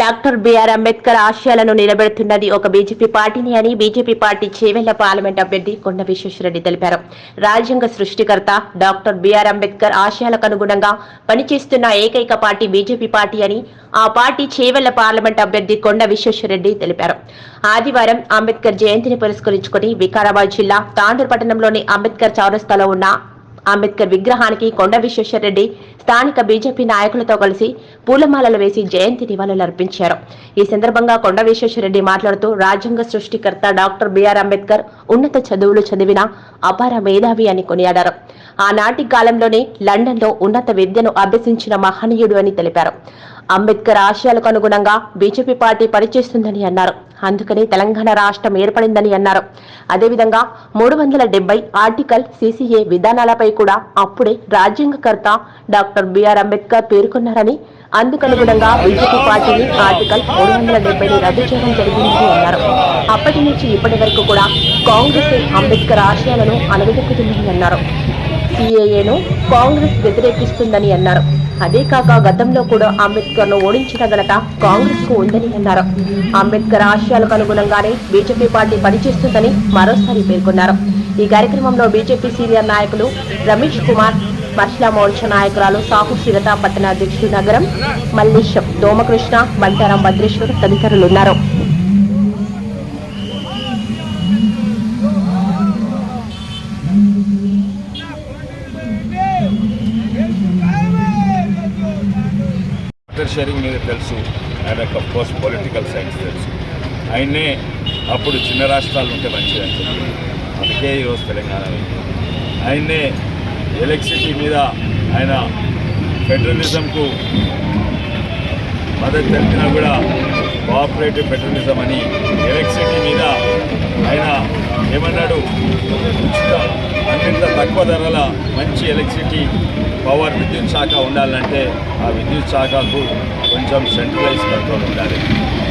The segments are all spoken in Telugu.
డాక్టర్ బిఆర్ అంబేద్కర్ ఆశయాలను నిలబెడుతున్నది ఒక బీజేపీ పార్టీని అని బీజేపీ పార్టీ చేవెళ్ళ పార్లమెంట్ అభ్యర్థి కొండ విశ్వేశ్వరరెడ్డి తెలిపారు. రాజ్యాంగ సృష్టికర్త డాక్టర్ బిఆర్ అంబేద్కర్ ఆశయాలకు అనుగుణంగా పనిచేస్తున్న ఏకైక పార్టీ బీజేపీ పార్టీ అని ఆ పార్టీ చేవెళ్ళ పార్లమెంట్ అభ్యర్థి కొండ విశ్వేశ్వరరెడ్డి తెలిపారు. ఆదివారం అంబేద్కర్ జయంతిని పురస్కరించుకుని వికారాబాద్ జిల్లా తాండూరు పట్టణంలోని అంబేద్కర్ చౌరస్తాలో ఉన్న అంబేద్కర్ విగ్రహానికి కొండ విశ్వేశ్వరరెడ్డి స్థానిక బీజేపీ నాయకులతో కలిసి పూలమాలలు వేసి జయంతి నివాళులర్పించారు. ఈ సందర్భంగా కొండ విశ్వేశ్వరరెడ్డి మాట్లాడుతూ రాజ్యాంగ సృష్టికర్త డాక్టర్ బిఆర్ అంబేద్కర్ ఉన్నత చదువులు చదివిన అపార మేధావి అని కొనియాడారు. ఆనాటి కాలంలోనే లండన్లో ఉన్నత విద్యను అభ్యసించిన మహనీయుడు అని తెలిపారు. అంబేద్కర్ ఆశయాలకు అనుగుణంగా బీజేపీ పార్టీ పనిచేస్తుందని అన్నారు. అందుకనే తెలంగాణ రాష్ట్రం ఏర్పడిందని అన్నారు. అదేవిధంగా మూడు వందల డెబ్బై ఆర్టికల్ సిసిఏ విధానాలపై కూడా అప్పుడే రాజ్యాంగకర్త డాక్టర్ బిఆర్ అంబేద్కర్ పేర్కొన్నారని అందుకనుగుణంగా బీజేపీ పార్టీని ఆర్టికల్ మూడు వందల డెబ్బైని రద్దు చేయడం జరిగిందని అన్నారు. అప్పటి నుంచి ఇప్పటి వరకు కూడా కాంగ్రెస్ అంబేద్కర్ ఆశయాలను అణగదొక్కుతుందని అన్నారు. సిఏఏను కాంగ్రెస్ వ్యతిరేకిస్తుందని అన్నారు. అదే కాక గతంలో కూడా అంబేద్కర్ను ఓడించిన ఘనత కాంగ్రెస్కు ఉందని అన్నారు. అంబేద్కర్ ఆశయాలకు అనుగుణంగానే బీజేపీ పార్టీ పనిచేస్తుందని మరోసారి పేర్కొన్నారు. ఈ కార్యక్రమంలో బీజేపీ సీనియర్ నాయకులు రమేష్ కుమార్ మహిళా మోర్చా నాయకురాలు సాహు శిరత పట్టణ అధ్యక్షుడు నగరం మల్లేశం దోమకృష్ణ బంటారం భద్రేశ్వర్ తదితరులు ఇంజనీరింగ్ మీద తెలుసు. ఆయన యొక్క కోర్స్ పొలిటికల్ సైన్స్ తెలుసు. ఆయన్నే అప్పుడు చిన్న రాష్ట్రాలు ఉంటే మంచిదని చెప్పి. అందుకే ఈరోజు తెలంగాణ ఆయన్నే ఎలక్ట్రిసిటీ మీద ఆయన ఫెడరలిజంకు మద్దతు తెలిపినా కూడా కోఆపరేటివ్ ఫెడరలిజం అని ఎలక్ట్రిసిటీ మీద ఆయన ఏమన్నాడు? ఉచిత అన్నింత తక్కువ ధరల మంచి ఎలక్ట్రిసిటీ పవర్ విద్యుత్ శాఖ ఉండాలంటే ఆ విద్యుత్ శాఖకు కొంచెం సెంట్రలైజ్ కంట్రోల్ ఉండాలి.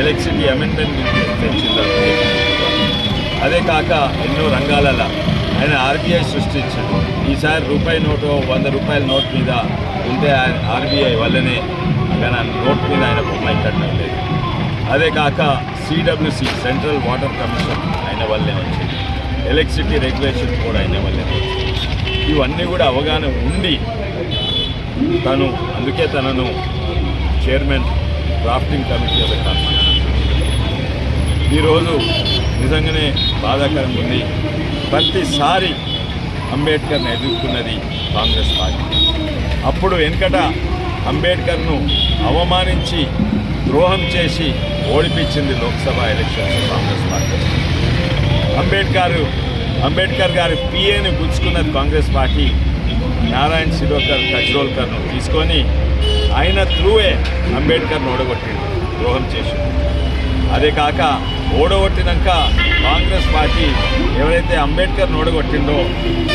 ఎలక్ట్రిసిటీ అమెండ్మెంట్ తెచ్చింది? అదే కాక ఎన్నో రంగాలలో ఆయన ఆర్బీఐ సృష్టించాడు. ఈసారి రూపాయి నోటు వంద రూపాయల నోట్ మీద ఉంటే ఆయన ఆర్బీఐ వల్లనే కానీ ఆ నోట్ మీద ఆయన బొమ్మ కట్టడం లేదు అదే కాక సిడబ్ల్యూసి సెంట్రల్ వాటర్ కమిషన్ ఆయన వల్లే వచ్చింది. ఎలక్ట్రిసిటీ రెగ్యులేషన్ కూడా ఆయన వల్లే వచ్చింది. ఇవన్నీ కూడా అవగాహన ఉండి తను అందుకే తనను chairman drafting committee of constitution. ఈరోజు నిజంగానే బాధాకరంగా ఉంది. ప్రతిసారి అంబేద్కర్ని ఎదుర్కొన్నది కాంగ్రెస్ పార్టీ. అప్పుడు వెనుకట అంబేద్కర్ను అవమానించి ద్రోహం చేసి ఓడిపించింది లోక్సభ ఎలక్షన్స్ కాంగ్రెస్ పార్టీ. అంబేద్కర్ అంబేద్కర్ గారి పిఏని గుచ్చుకున్నది కాంగ్రెస్ పార్టీ. నారాయణ శిరోకర్ కజ్రోల్కర్ను తీసుకొని ఆయన త్రూవే అంబేద్కర్ను ఓడగొట్టిండు ద్రోహం చేసి. అదే కాక ఓడగొట్టినాక కాంగ్రెస్ పార్టీ ఎవరైతే అంబేద్కర్ను ఓడగొట్టిండో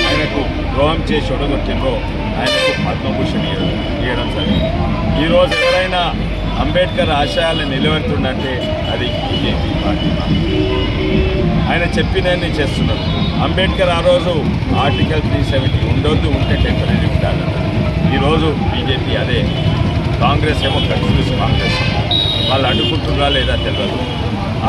ఆయనకు ద్రోహం చేసి ఓడగొట్టిండో ఆయనకు పద్మభూషణ్ ఇవ్వడం సరే జరిగింది ఈరోజు ఎవరైనా అంబేద్కర్ ఆశయాలు నిలబెడుతుందంటే అది బీజేపీ పార్టీ ఆయన చెప్పినన్ని చేస్తున్నారు. అంబేద్కర్ ఆ రోజు ఆర్టికల్ త్రీ సెవెంటీ ఉండొద్దు ఉంటే టెంపరీ ఉండాలి ఈరోజు బీజేపీ అదే కాంగ్రెస్ ఏమో కన్ఫ్యూజ్ కాంగ్రెస్ వాళ్ళు అడ్డుకుంటున్నారా లేదా తెలియదు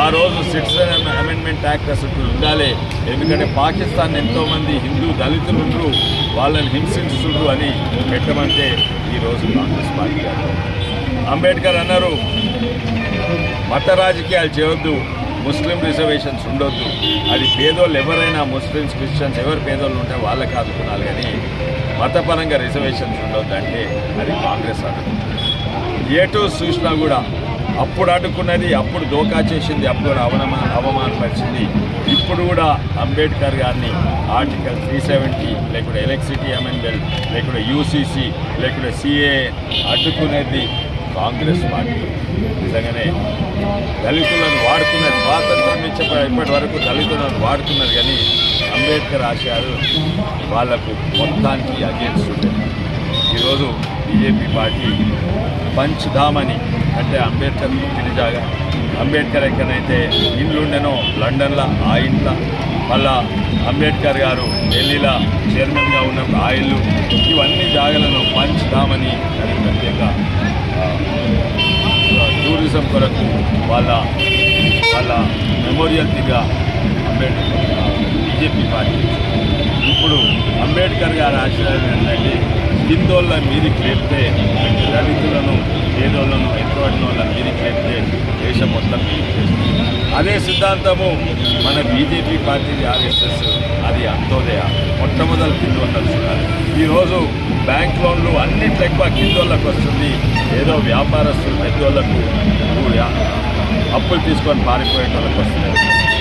ఆ రోజు సిటిజన్ అమెండ్మెంట్ యాక్ట్ అసలు ఉండాలి. ఎందుకంటే పాకిస్తాన్ ఎంతోమంది హిందూ దళితులు ఉండరు వాళ్ళని హింసించుండ్రు అని పెట్టమంటే ఈరోజు కాంగ్రెస్ పార్టీ అంబేద్కర్ అన్నారు మత రాజకీయాలు చేయొద్దు ముస్లిం రిజర్వేషన్స్ ఉండొద్దు. అది పేదోళ్ళు ఎవరైనా ముస్లిమ్స్ క్రిస్టియన్స్ ఎవరు పేదోళ్ళు ఉంటే వాళ్ళకి ఆదుకున్నారు కానీ మతపరంగా రిజర్వేషన్స్ ఉండొద్దు అంటే అది కాంగ్రెస్ అనుకుంటుంది ఏటో చూసినా కూడా అప్పుడు అడ్డుకున్నది అప్పుడు దోకా చేసింది అప్పుడు అవనమా అవమానపరిచింది. ఇప్పుడు కూడా అంబేద్కర్ గారిని ఆర్టికల్ త్రీ సెవెంటీ లేకుంటే ఎలక్ట్రిసిటీ అమెండ్మెంట్ లేకుంటే యూసీసీ లేకుంటే సిఏ అడ్డుకునేది కాంగ్రెస్ పార్టీ. నిజంగానే దళితులను వాడుతున్నది స్వాతంత్రం నుంచి ఇప్పటి వరకు దళితులను వాడుతున్నారు కానీ అంబేద్కర్ ఆశయాలు వాళ్ళకు మొత్తానికి అగేన్స్ ఈరోజు బీజేపీ పార్టీ పంచ్ధామని అంటే అంబేద్కర్ పుట్టిన అంబేద్కర్ ఎక్కడైతే ఇల్లుండెనో లండన్లో ఆ ఇంట్లో మళ్ళా అంబేద్కర్ గారు ఢిల్లీలో చైర్మన్గా ఉన్న ఆ ఇల్లు ఇవన్నీ జాగాలను పంచ్ధామని దానికి ప్రత్యేక టూరిజం కొరకు వాళ్ళ వాళ్ళ మెమోరియల్ దిగా అంబేద్కర్ బీజేపీ పార్టీ. ఇప్పుడు అంబేద్కర్ గారి ఆశయం ఏంటంటే హిందోళ్ళ మీదికి లేపితే దళితులను పేదోళ్ళను ఎంతోడిన వాళ్ళ మీదికి లేపితే దేశం మొత్తం చేస్తుంది. అదే సిద్ధాంతము. మన బీజేపీ పార్టీ ఆర్ఎస్ఎస్ అది అంత్యోదయ మొట్టమొదటి కిందోళ్ళకు చూడాలి. ఈరోజు బ్యాంక్ లోన్లు అన్నింటి ఎక్కువ కిందోళ్ళకు వస్తుంది. ఏదో వ్యాపారస్తులు పెద్దోళ్ళకు అప్పులు తీసుకొని పారిపోయే వాళ్ళకి వస్తున్నాయి.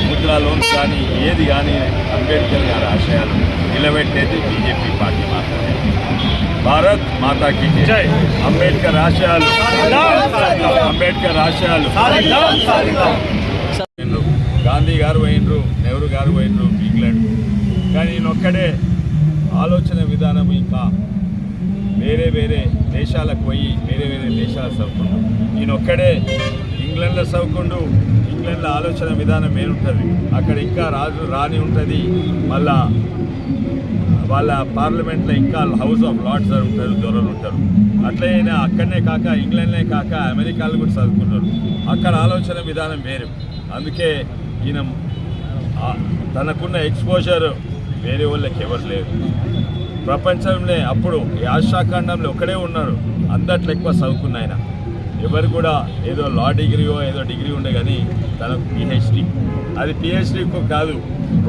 ముద్రా లోన్స్ కానీ ఏది కానీ అంబేద్కర్ గారి ఆశయాలు నిలబెట్టేది బీజేపీ పార్టీ మాత్రమే. భారత్ మాతాకి జై. అంబేద్కర్ ఆశయాలు అంబేద్కర్ ఆశయాలు. గాంధీ గారు పోయినరు నెహ్రూ గారు పోయినరు ఇంగ్లాండ్. కానీ ఈయనొక్కడే ఆలోచన విధానం ఇంకా వేరే వేరే దేశాలకు పోయి వేరే వేరే దేశాలకు చదువుకుండు ఈయనొక్కడే ఇంగ్లాండ్లో చదువుకుండు ఇంగ్లాండ్లో ఆలోచన విధానం ఏముంటుంది అక్కడ ఇంకా రాజు రాని ఉంటుంది మళ్ళా వాళ్ళ పార్లమెంట్లో ఇంకా హౌస్ ఆఫ్ లార్డ్స్ అని ఉంటారు దొరలు ఉంటారు. అట్లే అయినా అక్కడనే కాక ఇంగ్లాండ్నే కాక అమెరికాలో కూడా చదువుకుంటారు. అక్కడ ఆలోచన విధానం వేరు. అందుకే ఈయన తనకున్న ఎక్స్పోజర్ వేరే వాళ్ళకి ఎవరు లేరు. ప్రపంచంలో అప్పుడు ఈ ఒకడే ఉన్నారు. అందట్లో ఎక్కువ చదువుకున్న ఆయన. ఎవరు కూడా ఏదో లా డిగ్రీయో ఏదో డిగ్రీ ఉండే కానీ తనకు పిహెచ్డి అది పిహెచ్డీకు కాదు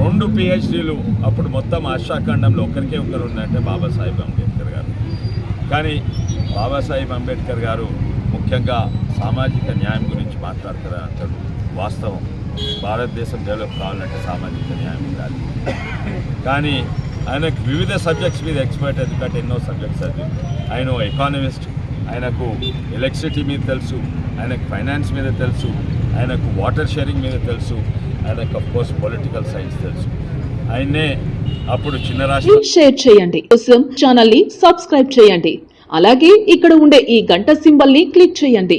రెండు పిహెచ్డీలు అప్పుడు మొత్తం ఆశాఖండంలో ఒకరికే ఒకరు ఉన్నాయంటే బాబాసాహెబ్ అంబేద్కర్ గారు. కానీ బాబాసాహెబ్ అంబేద్కర్ గారు ముఖ్యంగా సామాజిక న్యాయం గురించి మాట్లాడతారని అంటారు వాస్తవం. భారతదేశం డెవలప్ కావాలంటే సామాజిక న్యాయం ఉండాలి. కానీ ఆయనకు వివిధ సబ్జెక్ట్స్ మీద ఎక్స్పర్ట్ ఎందుకంటే ఎన్నో సబ్జెక్ట్స్ అది. ఆయన ఎకానమిస్ట్ ఆయనకు ఎలక్ట్రిసిటీ మీద తెలుసు ఆయనకు ఫైనాన్స్ మీద తెలుసు ఆయనకు వాటర్ షేరింగ్ మీద తెలుసు ఆయనకు అఫ్ కోర్స్ పొలిటికల్ సైన్స్ తెలుసు. ఆయనే అప్పుడు చిన్న రాష్ట్ర షేర్ చేయండి. కోసం ఛానల్ని సబ్స్క్రైబ్ చేయండి. అలాగే ఇక్కడ ఉండే ఈ గంట సింబల్ని క్లిక్ చేయండి.